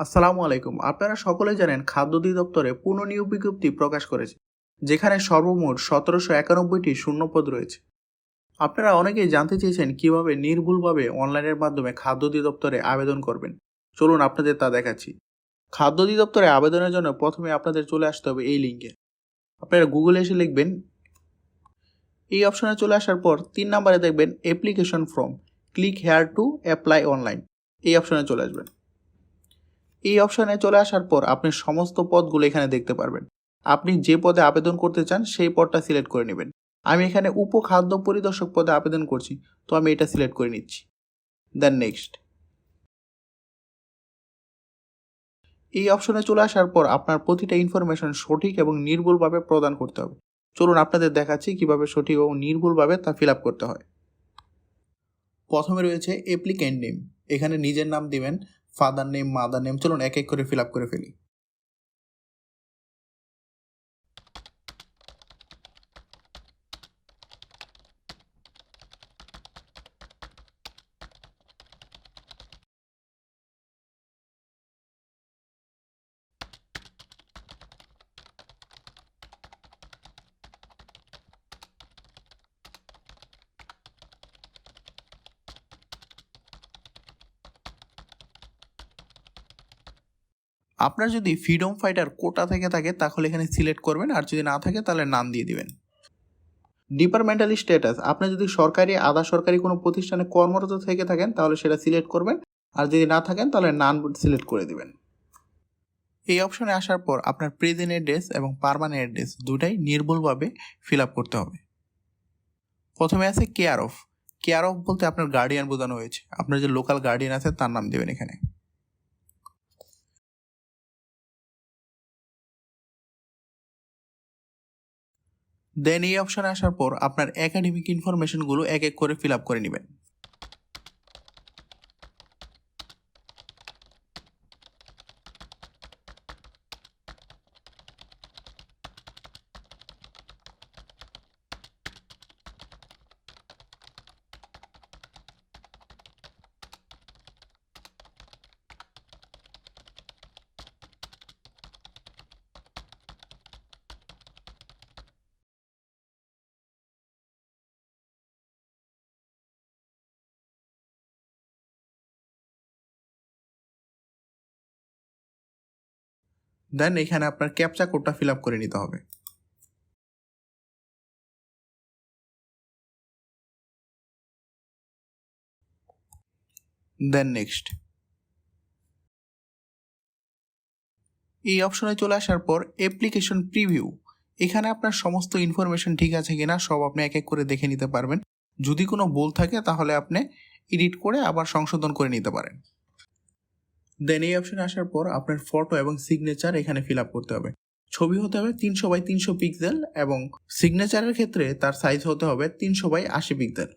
আসসালামু আলাইকুম। আপনারা সকলে জানেন খাদ্য অধিদপ্তরে পুনঃনিয়োগ বিজ্ঞপ্তি প্রকাশ করেছে, যেখানে সর্বমোট সতেরোশো একানব্বইটি শূন্যপদ রয়েছে। আপনারা অনেকেই জানতে চেয়েছেন কীভাবে নির্ভুলভাবে অনলাইনের মাধ্যমে খাদ্য অধিদপ্তরে আবেদন করবেন। চলুন আপনাদের তা দেখাচ্ছি। খাদ্য অধিদপ্তরে আবেদনের জন্য প্রথমে আপনাদের চলে আসতে হবে এই লিঙ্কে। আপনারা গুগলে এসে লিখবেন, এই অপশনে চলে আসার পর তিন নম্বরে দেখবেন application form, click here to apply online, এই অপশনে চলে আসবেন। এই অপশানে চলে আসার পর আপনি সমস্ত পদগুলো এখানে দেখতে পারবেন। আপনি যে পদে আবেদন করতে চান, সেই পদটা সিলেক্ট করে নেবেন। আমি এখানে উপখাদ্য পরিদর্শক পদে আবেদন করছি, তো আমি এটা সিলেক্ট করে নিচ্ছি। দেন নেক্সট এই অপশনে চলে আসার পর আপনার প্রতিটা ইনফরমেশন সঠিক এবং নির্ভুলভাবে প্রদান করতে হবে। চলুন আপনাদের দেখাচ্ছি কীভাবে সঠিক এবং নির্ভুলভাবে তা ফিল করতে হয়। প্রথমে রয়েছে অ্যাপ্লিক্যান্ট নেম এখানে নিজের নাম দিবেন ফাদার নেম মাদার নেম চলুন এক এক করে ফিল আপ করে ফেলি। আপনার যদি ফ্রিডম ফাইটার কোটা থেকে থাকে, তাহলে এখানে সিলেক্ট করবেন, আর যদি না থাকে, তাহলে নাম দিয়ে দিবেন। ডিপার্টমেন্টাল স্ট্যাটাস আপনি যদি সরকারি, আধা সরকারি কোনো প্রতিষ্ঠানে কর্মরত থেকে থাকেন, তাহলে সেটা সিলেক্ট করবেন, আর যদি না থাকেন, তাহলে নান সিলেক্ট করে দিবেন। এই অপশনে আসার পর আপনার প্রেজেন্ট অ্যাড্রেস এবং পারমানেন্ট অ্যাড্রেস দুটাই নির্ভুলভাবে ফিল আপ করতে হবে। প্রথমে আছে কেয়ার অফ কেয়ার অফ বলতে আপনার গার্ডিয়ান বোঝানো হয়েছে। আপনার যে লোকাল গার্ডিয়ান আছে, তার নাম দেবেন এখানে। দেন এই অপশানে আসার পর আপনার একাডেমিক ইনফরমেশনগুলো এক এক করে ফিল আপ করে নেবেন। দেন এখানে আপনার ক্যাপচা কোডটা ফিল আপ করে নিতে হবে। দেন নেক্সট এই অপশনে চলে আসার পর অ্যাপ্লিকেশন প্রিভিউ এখানে আপনার সমস্ত ইনফরমেশন ঠিক আছে কিনা সব আপনি এক এক করে দেখে নিতে পারবেন। যদি কোনো ভুল থাকে তাহলে আপনি এডিট করে আবার সংশোধন করে নিতে পারেন। দেন এই অপশনে আসার পর আপনার ফটো এবং সিগনেচার এখানে ফিল আপ করতে হবে। ছবি হতে হবে তিনশো বাই তিনশো পিক্সেল এবং সিগনেচারের ক্ষেত্রে তার সাইজ হতে হবে তিনশো বাই আশি পিক্সেল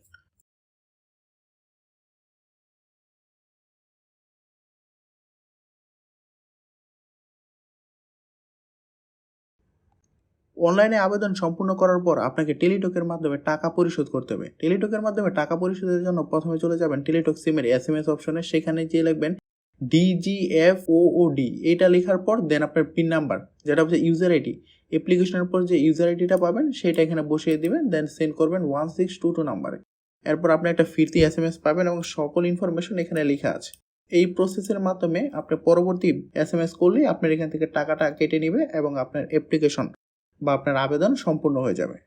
অনলাইনে আবেদন সম্পূর্ণ করার পর আপনাকে টেলিটকের মাধ্যমে টাকা পরিশোধ করতে হবে। টেলিটকের মাধ্যমে টাকা পরিশোধের জন্য প্রথমে চলে যাবেন টেলিটক সিমের এস এম এস অপশনে সেখানে যে লিখবেন ডিজিএফ ও ও ডি এটা লেখার পর দেন আপনার পিন নাম্বার যেটা হচ্ছে ইউজার আইডি অ্যাপ্লিকেশনের পর যে ইউজার আইডিটা পাবেন, সেটা এখানে বসিয়ে দিবেন দেন সেন্ড করবেন ওয়ান সিক্স টু টু নাম্বারে এরপর আপনি একটা ফিরতি এস এম এস পাবেন এবং সকল ইনফরমেশন এখানে লেখা আছে। এই প্রসেসের মাধ্যমে আপনি পরবর্তী এস এম এস করলেই আপনার এখান থেকে টাকাটা কেটে নেবে এবং আপনার অ্যাপ্লিকেশন বা আপনার আবেদন সম্পূর্ণ হয়ে যাবে।